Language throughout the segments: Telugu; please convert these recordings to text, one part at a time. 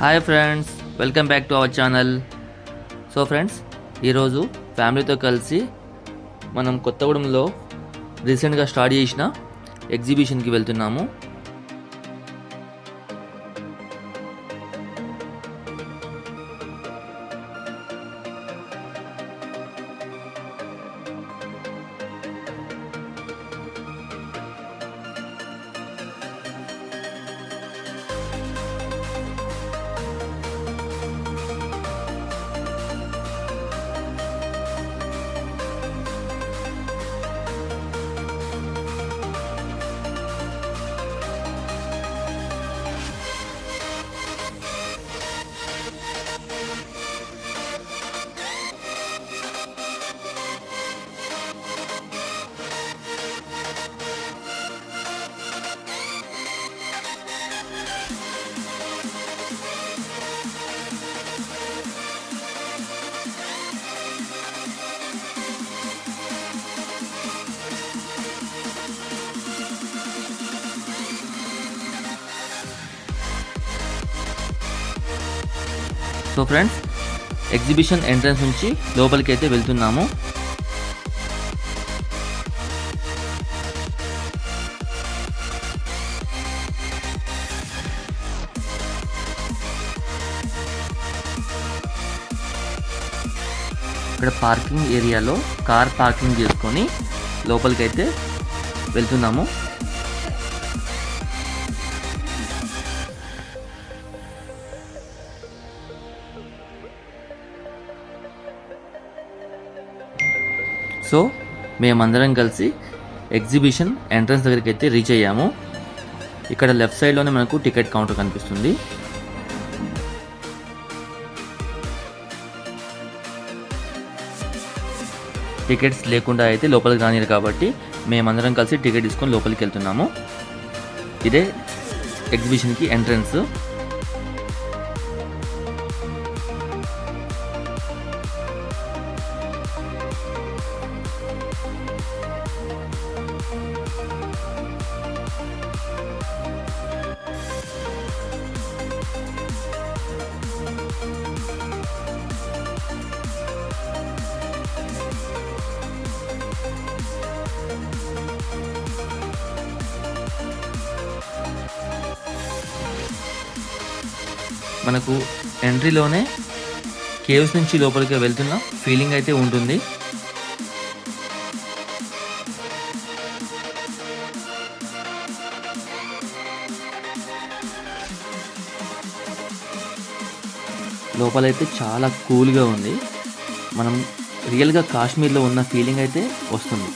Hi friends welcome back to our channel so friends ఈరోజు ఫ్యామిలీతో కలిసి మనం కొత్తగూడెంలో రీసెంట్గా స్టార్ట్ చేసిన ఎగ్జిబిషన్కి వెళ్తున్నాము. సో ఫ్రెండ్స్ ఎగ్జిబిషన్ ఎంట్రన్స్ నుంచి లోపలికి అయితే వెళ్తున్నాము. ఇక్కడ పార్కింగ్ ఏరియాలో కార్ పార్కింగ్ చేసుకొని లోపలికి అయితే వెళ్తున్నాము. సో మేమందరం కలిసి ఎగ్జిబిషన్ ఎంట్రన్స్ దగ్గరికి అయితే రీచ్ అయ్యాము. ఇక్కడ లెఫ్ట్ సైడ్లోనే మనకు టికెట్ కౌంటర్ కనిపిస్తుంది. టికెట్స్ లేకుండా అయితే లోపలికి రానిరు కాబట్టి మేమందరం కలిసి టికెట్ తీసుకొని లోపలికి వెళ్తున్నాము. ఇదే ఎగ్జిబిషన్కి ఎంట్రన్స్ మనకు ఎంట్రీలోనే కేవ్స్ నుంచి లోపలికి వెళ్తున్న ఫీలింగ్ అయితే ఉంటుంది. లోపలైతే చాలా కూల్గా ఉంది. మనం రియల్గా కాశ్మీర్లో ఉన్న ఫీలింగ్ అయితే వస్తుంది.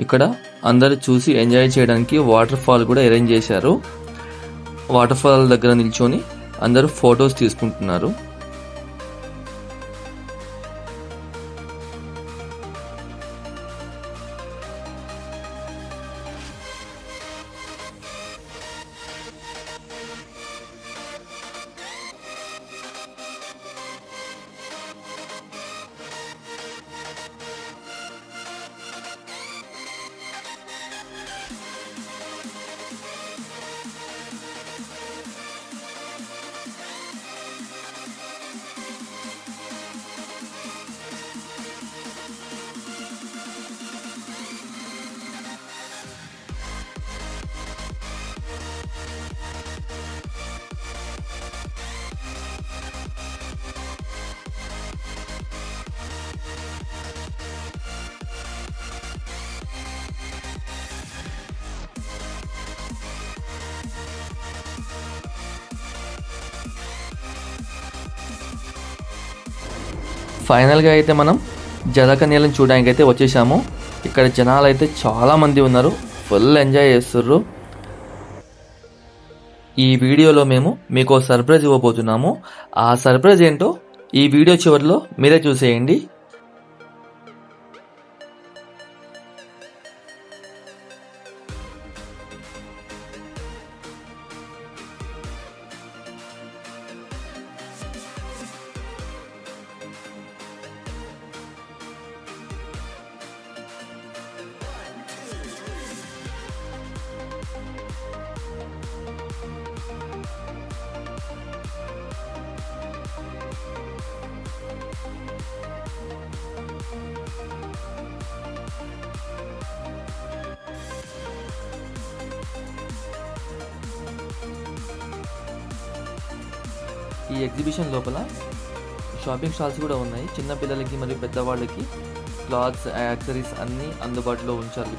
ఇక్కడ అందరు చూసి ఎంజాయ్ చేయడానికి వాటర్ ఫాల్ కూడా అరేంజ్ చేశారు. వాటర్ ఫాల్ దగ్గర నిల్చొని అందరూ ఫొటోస్ తీసుకుంటున్నారు. ఫైనల్గా అయితే మనం జలకన్యలను చూడడానికి అయితే వచ్చేసాము. ఇక్కడ జనాలు అయితే చాలామంది ఉన్నారు. ఫుల్ ఎంజాయ్ చేస్తుర్రు. ఈ వీడియోలో మేము మీకు సర్ప్రైజ్ ఇవ్వబోతున్నాము. ఆ సర్ప్రైజ్ ఏంటో ఈ వీడియో చివరిలో మీరే చూసేయండి. ఈ ఎగ్జిబిషన్ లోపల షాపింగ్ స్టాల్స్ కూడా ఉన్నాయి. చిన్న పిల్లలకి మరియు పెద్దవాళ్ళకి క్లాత్స్ యాక్సరీస్ అన్నీ అందుబాటులో ఉంచాలి.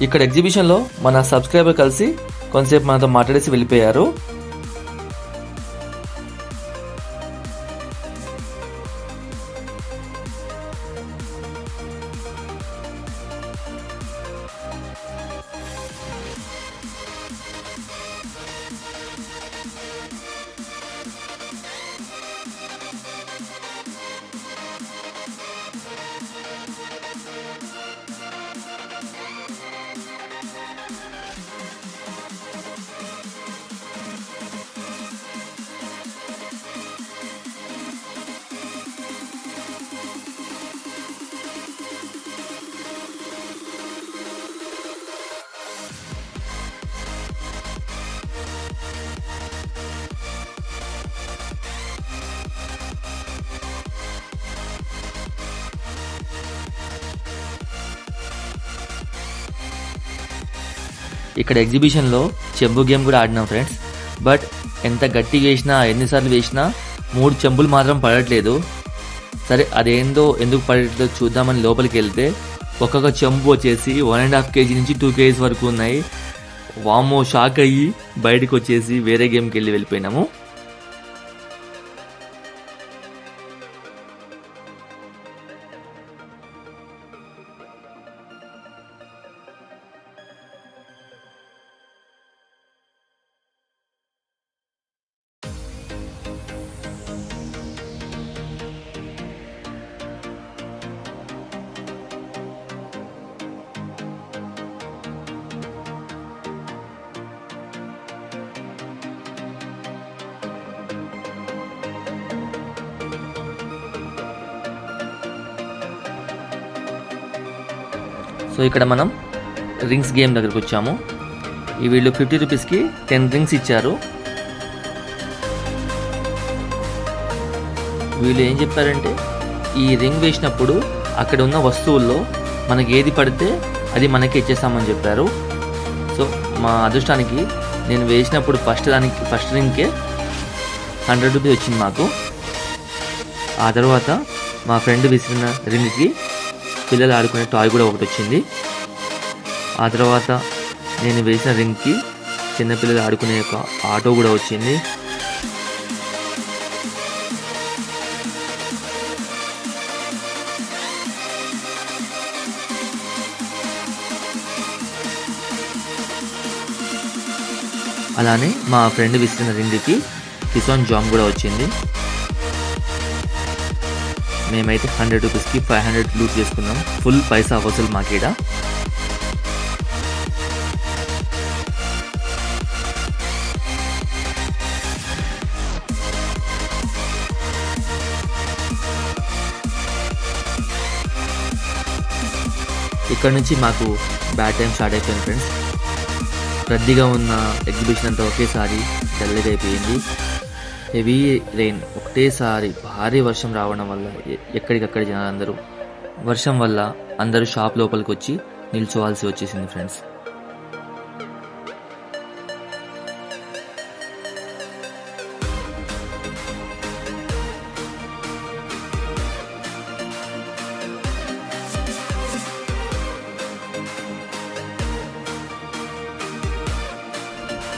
ఇక్కడ ఎగ్జిబిషన్లో మన సబ్స్క్రైబర్ కలిసి కొంతసేపు మనతో మాట్లాడేసి వెళ్ళిపోయారు. ఇక్కడ ఎగ్జిబిషన్లో చెంబు గేమ్ కూడా ఆడినాం ఫ్రెండ్స్ బట్ ఎంత గట్టిగా వేసినా ఎన్నిసార్లు వేసినా మూడు చెంబులు మాత్రం పడట్లేదు. సరే అదేందో ఎందుకు పడట్లేదో చూద్దామని లోపలికి వెళ్తే ఒక్కొక్క చెంబు వచ్చేసి వన్ అండ్ హాఫ్ కేజీ నుంచి టూ కేజీస్ వరకు ఉన్నాయి. వామో షాక్ అయ్యి బయటకు వచ్చేసి వేరే గేమ్కి వెళ్ళి వెళ్ళిపోయినాము. సో ఇక్కడ మనం రింగ్స్ గేమ్ దగ్గరకు వచ్చాము. ఈ వీళ్ళు ఫిఫ్టీ రూపీస్కి టెన్ రింగ్స్ ఇచ్చారు. వీళ్ళు ఏం చెప్పారంటే ఈ రింగ్ వేసినప్పుడు అక్కడ ఉన్న వస్తువుల్లో మనకి ఏది పడితే అది మనకి ఇచ్చేస్తామని చెప్పారు. సో మా అదృష్టానికి నేను వేసినప్పుడు ఫస్ట్ దానికి ఫస్ట్ రింగ్కే హండ్రెడ్ రూపీస్ వచ్చింది మాకు. ఆ తర్వాత మా ఫ్రెండ్ విసిరిన రింగ్కి పిల్లలు ఆడుకునే టాయ్ కూడా ఒకటి వచ్చింది. ఆ తర్వాత నేను వేసిన రింగ్కి చిన్నపిల్లలు ఆడుకునే ఒక ఆటో కూడా వచ్చింది. అలానే మా ఫ్రెండ్ విసిరిన రింగ్కి కిసాన్ జామ్ కూడా వచ్చింది. మేమైతే హండ్రెడ్ రూపీస్కి ఫైవ్ హండ్రెడ్ లూట్ చేసుకున్నాం. ఫుల్ పైసా వసూలు మాకీడ. ఇక్కడ నుంచి మాకు బ్యాడ్ టైం స్టార్ట్ అయిపోయింది ఫ్రెండ్స్ రద్దీగా ఉన్న ఎగ్జిబిషన్ అంతా ఒకేసారి డల్గా అయిపోయింది. హెవీ రెయిన్ ఒకటేసారి భారీ వర్షం రావడం వల్ల ఎక్కడికక్కడ జనాలందరూ వర్షం వల్ల అందరూ షాప్ లోపలికి వచ్చి నిల్చోవాల్సి వచ్చేసింది ఫ్రెండ్స్.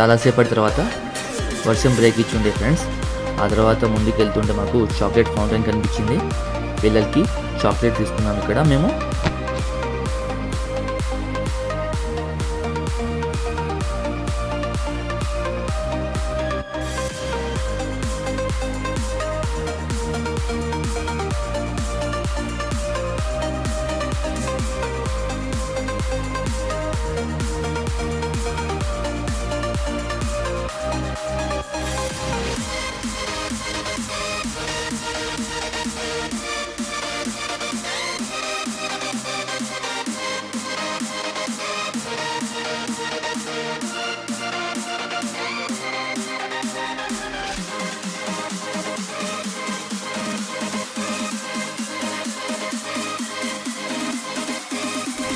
చాలాసేపటి తర్వాత వర్షం బ్రేక్ ఇచ్చి ఉండే ఫ్రెండ్స్ ఆ తర్వాత ముందుకు వెళ్తుంటే మాకు చాక్లెట్ ఫౌంటైన్ కనిపించింది. పిల్లలకి చాక్లెట్ తీసుకున్నాం ఇక్కడ మేము.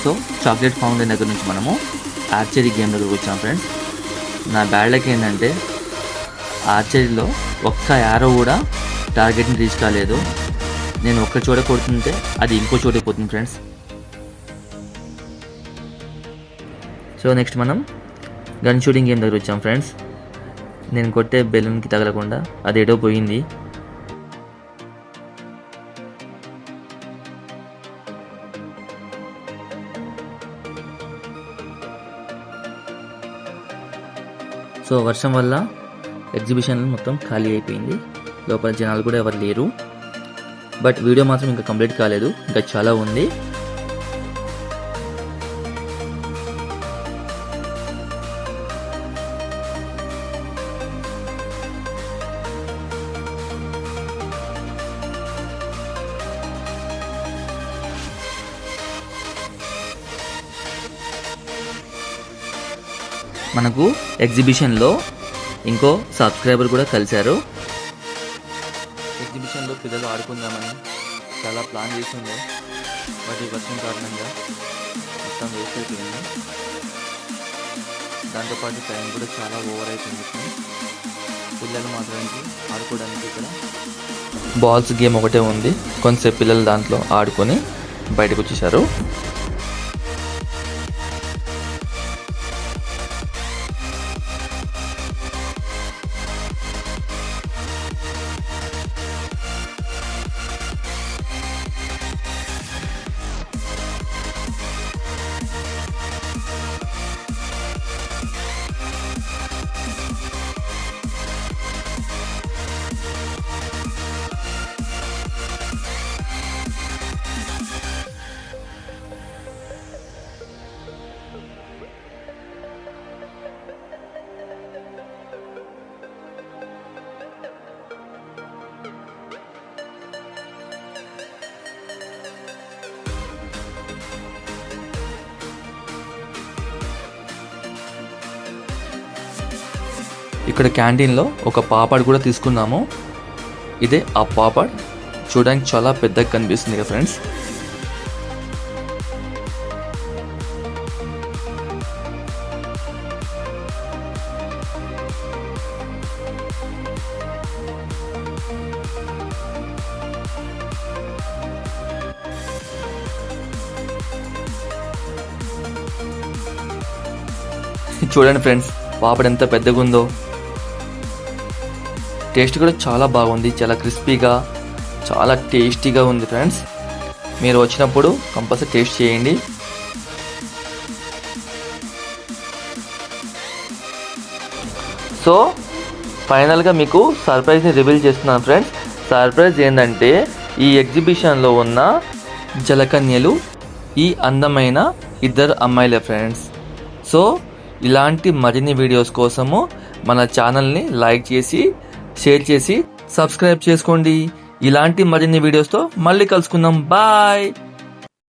సో చాక్లెట్ ఫౌంటైన్ దగ్గర నుంచి మనము ఆర్చరీ గేమ్ దగ్గరకు వచ్చాం ఫ్రెండ్స్ నా బ్యాడ్ లక్ ఏంటంటే ఆర్చరీలో ఒక్క యారో కూడా టార్గెట్ని రీచ్ కాలేదు. నేను ఒక్క చోట కొడుతుంటే అది ఇంకో చోట పోతుంది ఫ్రెండ్స్ సో నెక్స్ట్ మనం గన్ షూటింగ్ గేమ్ దగ్గర వచ్చాం ఫ్రెండ్స్ నేను కొట్టే బెలూన్కి తగలకుండా అది ఏడో పోయింది. సో వర్షం వల్ల ఎగ్జిబిషన్ మొత్తం ఖాళీ అయిపోయింది. లోపల జనాలు కూడా ఎవరు లేరు. బట్ వీడియో మాత్రం ఇంకా కంప్లీట్ కాలేదు. ఇంకా చాలా ఉంది. మనకు ఎగ్జిబిషన్లో ఇంకో సబ్స్క్రైబర్ కూడా కలిశారు. ఎగ్జిబిషన్లో పిల్లలు ఆడుకుందామని చాలా ప్లాన్ చేసి ఉండే వర్షం కారణంగా మొత్తం వేస్ట్ అయిపోయింది. దాంతోపాటు టైం కూడా చాలా ఓవర్ అయిపోయింది. పిల్లలు మాత్రానికి ఆడుకోవడానికి ఇక్కడ బాల్స్ గేమ్ ఒకటే ఉంది. కొంతసేపు పిల్లలు దాంట్లో ఆడుకొని బయటకు వచ్చేసారు ఇక్కడ క్యాంటీన్లో ఒక పాపడ్ కూడా తీసుకున్నాము ఇదే ఆ పాపడ్. చూడడానికి చాలా పెద్దగా కనిపిస్తుంది కదా ఫ్రెండ్స్? చూడండి ఫ్రెండ్స్ పాపడ్ ఎంత పెద్దగా ఉందో టేస్ట్ కూడా చాలా బాగుంది చాలా క్రిస్పీగా చాలా టేస్టీగా ఉంది ఫ్రెండ్స్. మీరు వచ్చినప్పుడు కంపల్సరీ టేస్ట్ చేయండి. సో ఫైనల్గా మీకు సర్ప్రైజ్ని రివీల్ చేస్తున్నాను ఫ్రెండ్స్. సర్ప్రైజ్ ఏంటంటే ఈ ఎగ్జిబిషన్లో ఉన్న జలకన్యలు ఈ అందమైన ఇద్దరు అమ్మాయిలే ఫ్రెండ్స్. సో ఇలాంటి మరిన్ని వీడియోస్ కోసము మన ఛానల్ని లైక్ చేసి షేర్ చేసి సబ్స్క్రైబ్ చేసుకోండి. ఇలాంటి మరిన్ని వీడియోస్తో మళ్ళీ కలుసుకుందాం. బాయ్.